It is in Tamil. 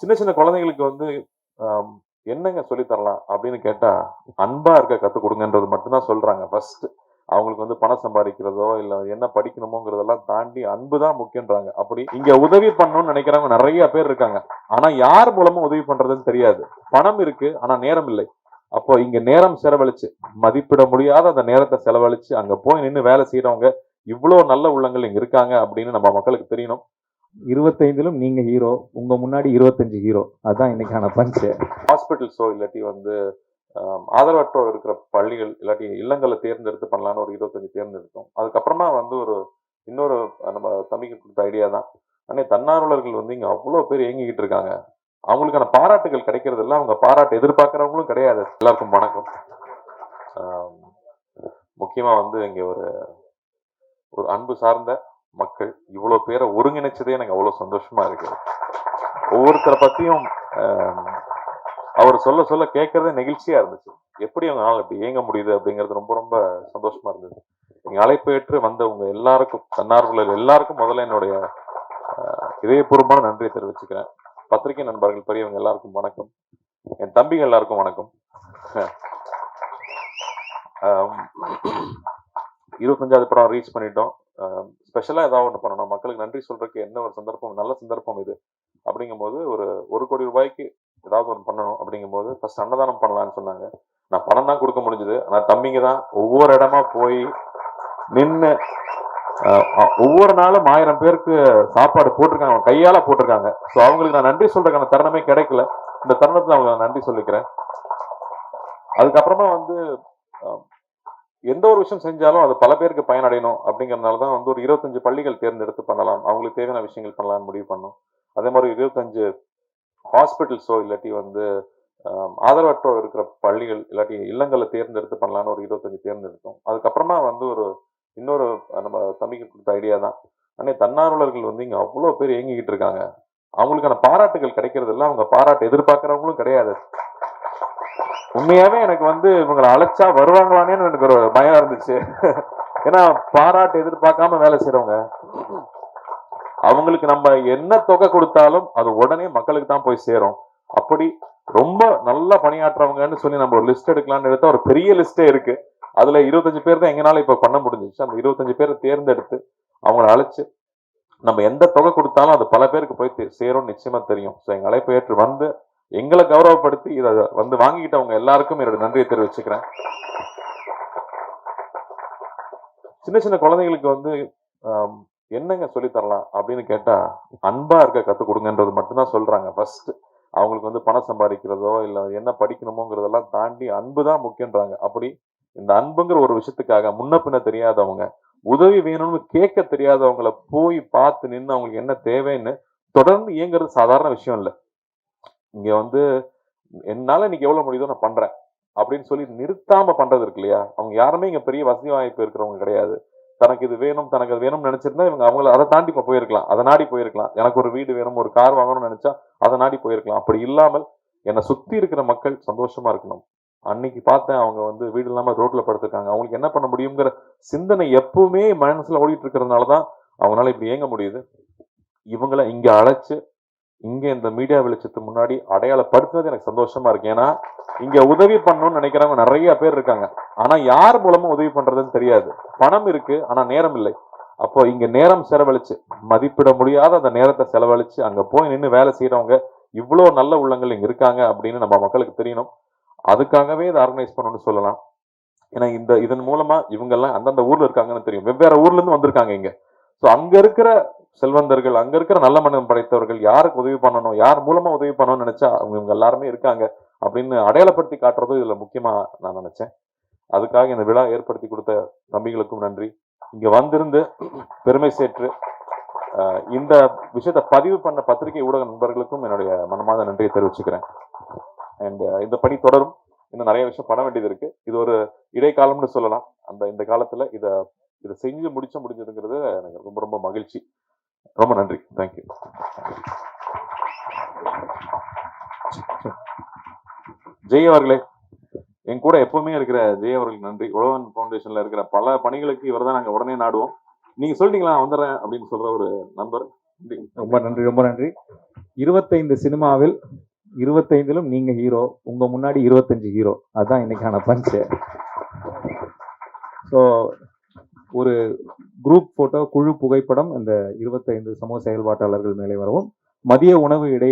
சின்ன சின்ன குழந்தைங்களுக்கு வந்து என்னங்க சொல்லி தரலாம் அப்படின்னு கேட்டா அன்பா இருக்க கத்து கொடுங்கன்றது மட்டும்தான் சொல்றாங்க. ஃபர்ஸ்ட் அவங்களுக்கு வந்து பணம் சம்பாதிக்கிறதோ இல்ல என்ன படிக்கணுமோங்கிறதெல்லாம் தாண்டி அன்பு தான் முக்கியன்றாங்க அப்படி இங்க உதவி பண்ணணும்னு நினைக்கிறவங்க நிறைய பேர் இருக்காங்க. ஆனா யார் மூலமா உதவி பண்றதுன்னு தெரியாது. பணம் இருக்கு ஆனா நேரம் இல்லை. அப்போ இங்க நேரம் செலவழிச்சு மதிப்பிட முடியாத அந்த நேரத்தை செலவழிச்சு அங்க போய் நின்று வேலை செய்யறவங்க இவ்வளவு நல்ல உள்ளங்கள் இங்க இருக்காங்க அப்படின்னு நம்ம மக்களுக்கு தெரியணும். இருபத்தைந்திலும் நீங்க ஹீரோ உங்க முன்னாடி இருபத்தஞ்சு ஹீரோ அதான் இன்னைக்கான பஞ்சு ஹாஸ்பிட்டல்ஸோ இல்லாட்டி வந்து ஆதரவற்றோர் இருக்கிற பள்ளிகள் இல்லாட்டி இல்லங்களை தேர்ந்தெடுத்து பண்ணலான்னு ஒரு இருபத்தஞ்சு தேர்ந்தெடுத்தோம். அதுக்கப்புறமா வந்து ஒரு இன்னொரு நம்ம தம்பிக்கு கொடுத்த ஐடியா தான். ஆனால் தன்னார்வலர்கள் வந்து இங்க அவ்வளோ பேர் இயங்கிக்கிட்டு இருக்காங்க. அவங்களுக்கான பாராட்டுகள் கிடைக்கிறது இல்லை அவங்க பாராட்டு எதிர்பார்க்குறவங்களும் கிடையாது. எல்லாருக்கும் வணக்கம். முக்கியமாக வந்து இங்கே ஒரு ஒரு அன்பு சார்ந்த மக்கள் இவ்வளோ பேரை ஒருங்கிணைச்சதே எனக்கு அவ்வளோ சந்தோஷமா இருக்கு ஒவ்வொருத்தரை பற்றியும் அவர் சொல்ல சொல்ல கேட்கறதே நெகிழ்ச்சியா இருந்துச்சு. எப்படி அவங்களால இப்படி இயங்க முடியுது அப்படிங்கிறது ரொம்ப ரொம்ப சந்தோஷமா இருந்தது. நீங்கள் அழைப்பு ஏற்று வந்த உங்க எல்லாருக்கும் தன்னார்வலர் எல்லாருக்கும் முதல்ல என்னுடைய இதயபூர்வமான நன்றியை தெரிவிச்சுக்கிறேன். பத்திரிகை நண்பர்கள் பெரியவங்க எல்லாருக்கும் வணக்கம். என் தம்பிகள் எல்லாருக்கும் வணக்கம். இருபத்தஞ்சாவது படம் ரீச் பண்ணிட்டோம். ஸ்பெஷலா ஏதாவது ஒன்று பண்ணணும். மக்களுக்கு நன்றி சொல்றதுக்கு என்ன ஒரு சந்தர்ப்பம் நல்ல சந்தர்ப்பம் இது. அப்படிங்கும்போது ஒரு ஒரு கோடி ரூபாய்க்கு ஏதாவது ஒன்று பண்ணணும் அப்படிங்கும்போது ஃபர்ஸ்ட் அன்னதானம் பண்ணலாம்னு சொன்னாங்க. நான் பணம் தான் கொடுக்க முடிஞ்சது. ஆனால் தம்பிங்க தான் ஒவ்வொரு இடமா போய் நின்று ஒவ்வொரு நாளும் ஆயிரம் பேருக்கு சாப்பாடு போட்டிருக்காங்க. அவங்க கையால போட்டிருக்காங்க. ஸோ அவங்களுக்கு நான் நன்றி சொல்றதுக்கான தருணமே கிடைக்கல. இந்த தருணத்தை அவங்க நன்றி சொல்லிக்கிறேன். அதுக்கப்புறமா வந்து எந்த ஒரு விஷயம் செஞ்சாலும் அது பல பேருக்கு பயனடையணும் அப்படிங்கிறதுனால தான் வந்து ஒரு இருபத்தஞ்சு பள்ளிகள் தேர்ந்தெடுத்து பண்ணலாம். அவங்களுக்கு தேவையான விஷயங்கள் பண்ணலாம்னு முடிவு பண்ணோம். அதே மாதிரி இருபத்தஞ்சு ஹாஸ்பிட்டல்ஸோ இல்லாட்டி வந்து ஆம், ஆதரவற்றோர் இருக்கிற பள்ளிகள் இல்லாட்டி இல்லங்களை தேர்ந்தெடுத்து பண்ணலாம்னு ஒரு இருபத்தஞ்சு தேர்ந்தெடுத்தோம். அதுக்கப்புறமா வந்து ஒரு இன்னொரு நம்ம தம்பிக்கு கொடுத்த ஐடியா தான். அண்ணே தன்னார்வலர்கள் வந்து இங்கே அவ்வளோ பேர் இயங்கிக்கிட்டு இருக்காங்க. அவங்களுக்கான பாராட்டுகள் கிடைக்கிறது இல்லை அவங்க பாராட்டு எதிர்பார்க்குறவங்களும் கிடையாது. உண்மையாவே எனக்கு வந்து இவங்களை அழைச்சா வருவாங்களானேன்னு எனக்கு ஒரு பயம் இருந்துச்சு. ஏன்னா பாராட்டு எதிர்பார்க்காம வேலை செய்யறவங்க அவங்களுக்கு நம்ம என்ன தொகை கொடுத்தாலும் அது உடனே மக்களுக்கு தான் போய் சேரும். அப்படி ரொம்ப நல்லா பணியாற்றுறவங்கன்னு சொல்லி நம்ம ஒரு லிஸ்ட் எடுக்கலாம்னு எடுத்தா ஒரு பெரிய லிஸ்டே இருக்கு. அதுல இருபத்தஞ்சு பேர் தான் எங்கனால இப்ப பண்ண முடிஞ்சிச்சு. அந்த இருபத்தஞ்சு பேரை தேர்ந்தெடுத்து அவங்கள அழைச்சு நம்ம எந்த தொகை கொடுத்தாலும் அது பல பேருக்கு போய் சேரும்னு நிச்சயமா தெரியும். ஸோ எங்க அழைப்பு ஏற்று வந்து எங்களை கௌரவப்படுத்தி இதை வந்து வாங்கிக்கிட்டவங்க எல்லாருக்கும் என்னோட நன்றியை தெரிவிச்சுக்கிறேன். சின்ன சின்ன குழந்தைங்களுக்கு வந்து என்னங்க சொல்லித்தரலாம் அப்படின்னு கேட்டா அன்பா இருக்க கத்து கொடுங்கன்றது மட்டும்தான் சொல்றாங்க. ஃபர்ஸ்ட் அவங்களுக்கு வந்து பணம் சம்பாதிக்கிறதோ இல்ல என்ன படிக்கணுமோங்கிறதெல்லாம் தாண்டி அன்பு தான் முக்கியன்றாங்க அப்படி இந்த அன்புங்கிற ஒரு விஷயத்துக்காக முன்ன பின்ன தெரியாதவங்க உதவி வேணும்னு கேட்க தெரியாதவங்கள போய் பார்த்து நின்று அவங்களுக்கு என்ன தேவைன்னு தொடர்ந்து இயங்குறது சாதாரண விஷயம் இல்லை. இங்க வந்து என்னால இன்னைக்கு எவ்வளவு முடியுதோ நான் பண்றேன். அப்படின்னு சொல்லி நிறுத்தாம பண்றது இருக்கு இல்லையா? அவங்க யாருமே இங்க பெரிய வசதி வாய்ப்பு இருக்கிறவங்க கிடையாது. தனக்கு இது வேணும் தனக்கு அது வேணும்னு நினைச்சிருந்தா இவங்க அவங்கள அதை தாண்டி இப்ப போயிருக்கலாம். அதை நாடி போயிருக்கலாம். எனக்கு ஒரு வீடு வேணும் ஒரு கார் வாங்கணும்னு நினைச்சா அதை நாடி போயிருக்கலாம். அப்படி இல்லாமல் என்னை சுத்தி இருக்கிற மக்கள் சந்தோஷமா இருக்கணும். அன்னைக்கு பார்த்தேன் அவங்க வந்து வீடு இல்லாம ரோட்ல படுத்திருக்காங்க. அவங்களுக்கு என்ன பண்ண முடியுங்கிற சிந்தனை எப்பவுமே மனசுல ஓடிட்டு இருக்கிறதுனால தான் அவங்களால இப்படி இயங்க முடியுது. இவங்கள இங்க அழைச்சு இங்கே இந்த மீடியா வெளிச்சத்து முன்னாடி அடையாளப்படுத்துறது எனக்கு சந்தோஷமா இருக்கு. ஏன்னா இங்க உதவி பண்ணணும்னு நினைக்கிறவங்க நிறைய பேர் இருக்காங்க. ஆனா யார் மூலமா உதவி பண்றதுன்னு தெரியாது. பணம் இருக்கு ஆனா நேரம் இல்லை. அப்போ இங்க நேரம் செலவழிச்சு மதிப்பிட முடியாத அந்த நேரத்தை செலவழிச்சு அங்க போய் நின்று வேலை செய்யறவங்க இவ்வளோ நல்ல உள்ளங்கள் இங்க இருக்காங்க அப்படின்னு நம்ம மக்களுக்கு தெரியணும். அதுக்காகவே இதை ஆர்கனைஸ் பண்ணணும்னு சொல்லலாம். ஏன்னா இந்த இதன் மூலமா இவங்கெல்லாம் அந்தந்த ஊர்ல இருக்காங்கன்னு தெரியும். வெவ்வேறு ஊர்ல இருந்து வந்திருக்காங்க இங்க. ஸோ அங்க இருக்கிற செல்வந்தர்கள் அங்க இருக்கிற நல்ல மனம் படைத்தவர்கள் யாருக்கு உதவி பண்ணணும் யார் மூலமா உதவி பண்ணணும்னு நினைச்சா அவங்க இவங்க எல்லாருமே இருக்காங்க அப்படின்னு அடையாளப்படுத்தி காட்டுறதும் இதுல முக்கியமா நான் நினைச்சேன். அதுக்காக இந்த விழா ஏற்படுத்தி கொடுத்த தம்பிகளுக்கும் நன்றி. இங்க வந்திருந்து பெருமை சேற்று இந்த விஷயத்தை பதிவு பண்ண பத்திரிகை ஊடக நண்பர்களுக்கும் என்னுடைய மனமாத நன்றியை தெரிவிச்சுக்கிறேன். அண்ட் இந்த பணி தொடரும். இன்னும் நிறைய விஷயம் பண்ண வேண்டியது இருக்கு. இது ஒரு இடைக்காலம்னு சொல்லலாம். அந்த இந்த காலத்துல இதை இதை செஞ்சு முடிச்ச முடிஞ்சதுங்கிறது எனக்கு ரொம்ப ரொம்ப மகிழ்ச்சி. ரொம்ப நன்றி. தேங்க்யூ ஜெய் அவர்களே என் கூட எப்பவுமே இருக்கிற ஜெய் அவர்களுக்கு நன்றி. உழவன் ஃபவுண்டேஷன்ல இருக்கிற பல பணிகளுக்கு இவர் தான் நாங்க உடனே நாடுவோம். நீங்க சொல்லிட்டீங்களா நான் வந்துடுறேன் அப்படின்னு சொல்ற ஒரு நண்பர். ரொம்ப நன்றி ரொம்ப நன்றி. இருபத்தைந்து சினிமாவில் இருபத்தைந்திலும் நீங்க ஹீரோ உங்க முன்னாடி இருபத்தஞ்சு ஹீரோ அதான் இன்னைக்கான பஞ்சு ஸோ ஒரு குரூப் போட்டோ குழு புகைப்படம் இந்த இருபத்தைந்து சமூக செயல்பாட்டாளர்கள் மேலே வரவும் மதிய உணவு இடை